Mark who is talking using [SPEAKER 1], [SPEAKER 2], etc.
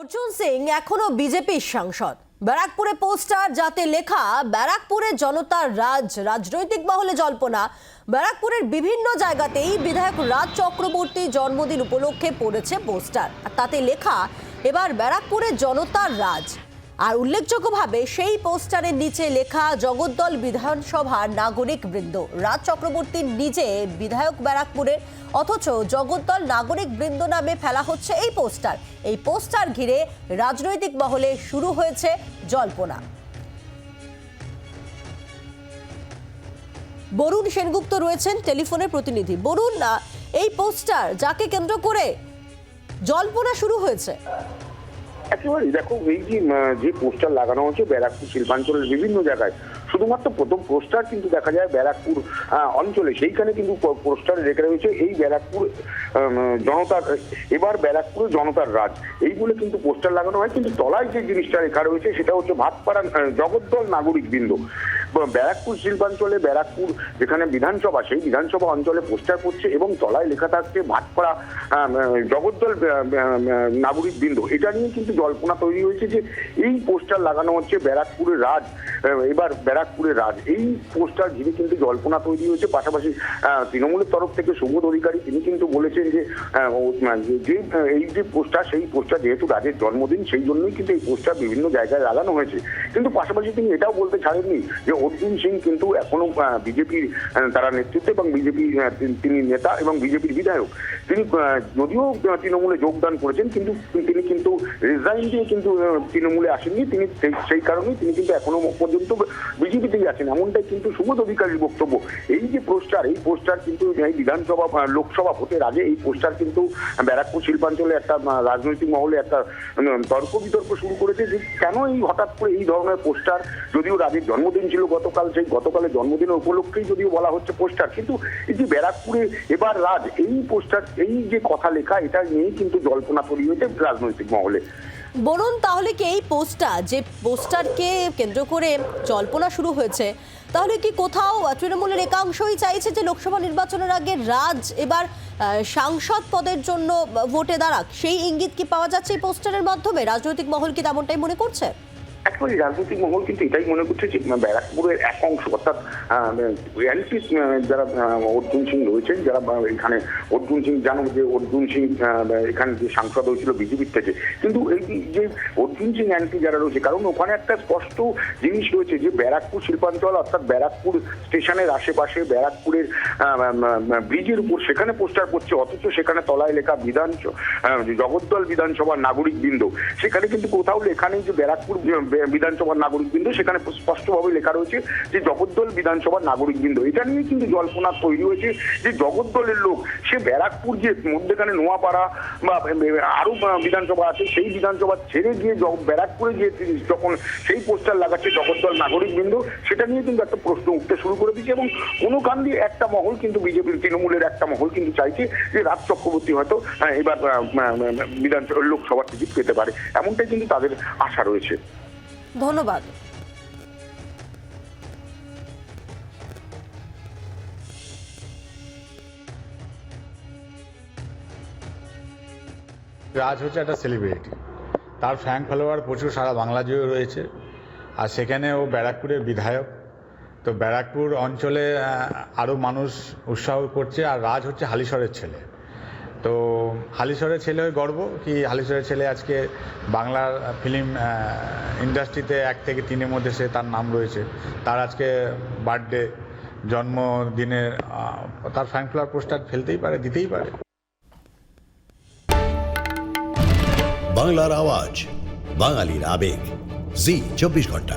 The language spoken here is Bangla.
[SPEAKER 1] অর্জুন সিং এখনও বিজেপির সাংসদ। ব্যারাকপুরে পোস্টার যাতে লেখা, ব্যারাকপুরে জনতার রাজ, রাজনৈতিক মহলে জল্পনা। ব্যারাকপুরের বিভিন্ন জায়গাতেই বিধায়ক রাজ চক্রবর্তী জন্মদিন উপলক্ষে পড়েছে পোস্টার। আর তাতে লেখা, এবার ব্যারাকপুরে জনতার রাজ। আর উল্লেখযোগ্যভাবে সেই পোস্টারের নিচে লেখা জগদ্দল বিধানসভার নাগরিক বৃন্দ। রাজ চক্রবর্তীর নিজে বিধায়ক ব্যারাকপুরের, অথচ জগদ্দল নাগরিক বৃন্দ নামে ফেলা হচ্ছে এই পোস্টার। এই পোস্টার ঘিরে রাজনৈতিক মহলে শুরু হয়েছে জল্পনা। বরুণ সেনগুপ্ত রয়েছেন টেলিফোনের প্রতিনিধি। বরুণ এই পোস্টার যাকে কেন্দ্র করে জল্পনা শুরু হয়েছে?
[SPEAKER 2] একেবারে দেখো, এই যে যে পোস্টার লাগানো হচ্ছে ব্যারাকপুর শিল্পাঞ্চলের বিভিন্ন জায়গায়, শুধুমাত্র প্রথম পোস্টার কিন্তু দেখা যায় ব্যারাকপুর অঞ্চলে। সেইখানে কিন্তু পোস্টার রেখে রয়েছে এই ব্যারাকপুর জনতার, এবার ব্যারাকপুর জনতার রাজ। এই বলে কিন্তু পোস্টার লাগানো হয়, কিন্তু তলায় যে জিনিসটা রেখা রয়েছে সেটা হচ্ছে ভাতপাড়া জগদ্দল নাগরিক বৃন্দ ব্যারাকপুর শিল্পাঞ্চলে ব্যারাকপুর, যেখানে বিধানসভা, সেই বিধানসভা অঞ্চলে পোস্টার করছে এবং তলায় লেখা থাকছে ভাটপাড়া জগদ্দল নাগরিক বৃন্দ। এটা নিয়ে কিন্তু জল্পনা তৈরি হয়েছে যে এই পোস্টার লাগানো হচ্ছে ব্যারাকপুরের রাজ এবার ব্যারাকপুরের রাজ। এই পোস্টার ঘিরে কিন্তু জল্পনা তৈরি হয়েছে। পাশাপাশি তৃণমূলের তরফ থেকে সুবোধ অধিকারী, তিনি কিন্তু বলেছেন যে যে এই যে পোস্টার সেই পোস্টার যেহেতু রাজের জন্মদিন, সেই জন্যই কিন্তু এই পোস্টার বিভিন্ন জায়গায় লাগানো হয়েছে। কিন্তু পাশাপাশি তিনি এটাও বলতে ছাড়েননি যে অর্জুন সিং কিন্তু এখনও বিজেপির তারা নেতৃত্বে এবং বিজেপি তিনি নেতা এবং বিজেপির বিধায়ক। তিনি যদিও তৃণমূলে যোগদান করেছেন, কিন্তু তিনি কিন্তু রিজাইন দিয়ে কিন্তু তৃণমূলে আসেননি। তিনি সেই- কারণেই তিনি কিন্তু এখনও পর্যন্ত বিজেপিতেই আছেন। এমনটাই কিন্তু সুবোধ অধিকারীর বক্তব্য। এই যে পোস্টার, এই পোস্টার কিন্তু এই বিধানসভা লোকসভা ভোটের আগে এই পোস্টার কিন্তু ব্যারাকপুর শিল্পাঞ্চলে একটা রাজনৈতিক মহলে একটা তর্ক বিতর্ক শুরু করেছে যে কেন এই হঠাৎ করে এই ধরনের পোস্টার, যদিও রাজের জন্মদিন ছিল গতকাল সেই গতকালের জন্মদিনের উপলক্ষেই যদিও বলা হচ্ছে পোস্টার, কিন্তু এই যে ব্যারাকপুরে এবার রাজ, এই পোস্টার, এই যে কথা লেখা, এটা নিয়েই কিন্তু জল্পনা তৈরি হয়েছে রাজনৈতিক মহলে।
[SPEAKER 1] বলুন তাহলে কি এই পোস্টার যে পোস্টারকে কেন্দ্র করে জল্পনা শুরু হয়েছে, তাহলে কি কোথাও তৃণমূলের একাংশই চাইছে যে লোকসভা নির্বাচনের আগে রাজ এবার সাংসদ পদের জন্য ভোটে দাঁড়াক? সেই ইঙ্গিত কি পাওয়া যাচ্ছে এই পোস্টারের মাধ্যমে? রাজনৈতিক মহল কি তেমনটাই মনে করছে?
[SPEAKER 2] একেবারে রাজনৈতিক মহল কিন্তু এটাই মনে করছে যে ব্যারাকপুরের এক অংশ অর্থাৎ এনপি যারা আহ, অর্জুন সিং রয়েছেন যারা এখানে অর্জুন সিং জানো যে অর্জুন সিং এখানে যে সাংসদ হয়েছিল বিজেপির থেকে। কিন্তু এই যে অর্জুন সিং এনপি যারা রয়েছে কারণ ওখানে একটা স্পষ্ট জিনিস রয়েছে যে ব্যারাকপুর শিল্পাঞ্চল অর্থাৎ ব্যারাকপুর স্টেশনের আশেপাশে ব্যারাকপুরের ব্রিজের উপর সেখানে পোস্টার করছে অথচ সেখানে তলায় লেখা বিধান জগদ্দল বিধানসভার নাগরিক বৃন্দ সেখানে কিন্তু কোথাও লেখা নেই যে ব্যারাকপুর বিধানসভার নাগরিক বৃন্দ সেখানে স্পষ্টভাবে লেখা রয়েছে যে জগদ্দল বিধানসভার নাগরিক বৃন্দ এটা নিয়ে কিন্তু জল্পনা তৈরি হয়েছে যে জগদ্দলের লোক সে ব্যারাকপুর যে মধ্যেখানে নোয়াপাড়া বা আরও বিধানসভা আছে সেই বিধানসভা ছেড়ে গিয়ে ব্যারাকপুরে গিয়ে যখন সেই পোস্টার লাগাচ্ছে জগদ্দল নাগরিক বৃন্দ সেটা নিয়ে কিন্তু একটা প্রশ্ন উঠতে শুরু করে দিচ্ছে এবং কোনো কান্দি একটা মহল কিন্তু বিজেপির তৃণমূলের একটা মহল কিন্তু চাইছে যে রাজ চক্রবর্তী হয়তো এবার আহ, আহ, বিধানসভা লোকসভার টিকিট পেতে পারে। এমনটাই কিন্তু তাদের আশা রয়েছে।
[SPEAKER 1] ধন্যবাদ।
[SPEAKER 3] রাজ হচ্ছে একটা সেলিব্রিটি তার ফ্যান ফলোয়ার প্রচুর সারা বাংলা জুড়ে রয়েছে। আর সেখানে ও ব্যারাকপুরের বিধায়ক। তো ব্যারাকপুর অঞ্চলে আরও মানুষ উৎসাহ করছে। আর রাজ হচ্ছে হালিশরের ছেলে। তো হালিশরের ছেলে হয়ে গর্ব কি হালিশরের ছেলে আজকে বাংলার ফিল্ম ইন্ডাস্ট্রিতে এক থেকে তিনের মধ্যে সে তার নাম রয়েছে। তার আজকে বার্থডে, জন্মদিনের তার ফ্যান ফ্লাওয়ার পোস্টার ফেলতেই পারে, দিতেই পারে।
[SPEAKER 4] বাংলার আওয়াজ, বাঙালির আবেগ। জি, চব্বিশ ঘণ্টা।